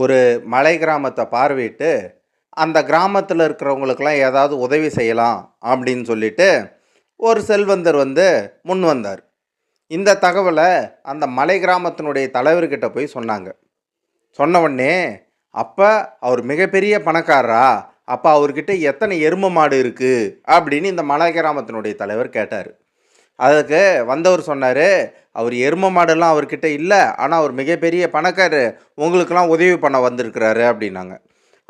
ஒரு மலை கிராமத்தை பார்வையிட்டு அந்த கிராமத்தில் இருக்கிறவங்களுக்கெல்லாம் ஏதாவது உதவி செய்யலாம் அப்படின்னு சொல்லிட்டு ஒரு செல்வந்தர் வந்து முன் வந்தார். இந்த தகவலை அந்த மலை கிராமத்தினுடைய தலைவர்கிட்ட போய் சொன்னாங்க. சொன்ன உடனே அப்போ அவர் மிகப்பெரிய பணக்காரரா? அப்போ அவர்கிட்ட எத்தனை எரும மாடு இருக்குது அப்படின்னு இந்த மலை கிராமத்தினுடைய தலைவர் கேட்டார். அதுக்கு வந்தவர் சொன்னார் அவர் எரும மாடெல்லாம் அவர்கிட்ட இல்லை ஆனால் அவர் மிகப்பெரிய பணக்காரர் உங்களுக்கெல்லாம் உதவி பண்ண வந்திருக்கிறாரு அப்படின்னாங்க.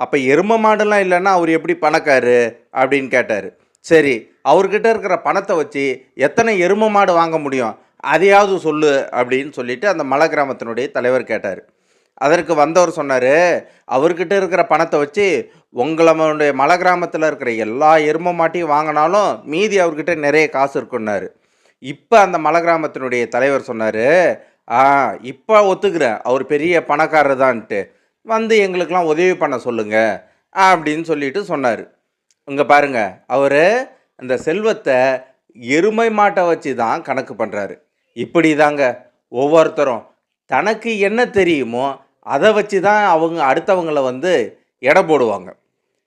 அப்போ எரும மாடெல்லாம் இல்லைன்னா அவர் எப்படி பணக்காரு அப்படின்னு கேட்டார். சரி அவர்கிட்ட இருக்கிற பணத்தை வச்சு எத்தனை எரும மாடு வாங்க முடியும் அதையாவது சொல்லு அப்படின்னு சொல்லிட்டு அந்த மலை கிராமத்தினுடைய தலைவர் கேட்டார். அதற்கு வந்தவர் சொன்னார் அவர்கிட்ட இருக்கிற பணத்தை வச்சு உங்களுடைய மலை கிராமத்தில் இருக்கிற எல்லா எரும மாட்டையும் வாங்கினாலும் மீதி அவர்கிட்ட நிறைய காசு இருக்குன்னாரு. இப்போ அந்த மலை கிராமத்தினுடைய தலைவர் சொன்னார் ஆ இப்போ ஒத்துக்கிறேன். அவர் பெரிய பணக்காரர் தான்ட்டு வந்து எங்களுக்கெல்லாம் உதவி பண்ண சொல்லுங்கள் அப்படின்னு சொல்லிட்டு சொன்னார். இங்கே பாருங்க அவர் அந்த செல்வத்தை எருமை மாட்டை வச்சு தான் கணக்கு பண்ணுறாரு இப்படி தாங்க ஒவ்வொருத்தரும் தனக்கு என்ன தெரியுமோ அதை வச்சு தான் அவங்க அடுத்தவங்கள வந்து எடை போடுவாங்க.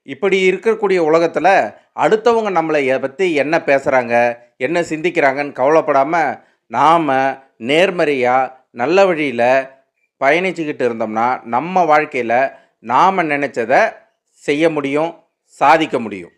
இப்படி இருக்கக்கூடிய உலகத்தில் அடுத்தவங்க நம்மளை பற்றி என்ன பேசுகிறாங்க என்ன சிந்திக்கிறாங்கன்னு கவலைப்படாமல் நாம் நேர்மறையாக நல்ல வழியில் பயணிச்சுக்கிட்டு இருந்தோம்னா நம்ம வாழ்க்கையில் நாம் நினச்சதை செய்ய முடியும் சாதிக்க முடியும்.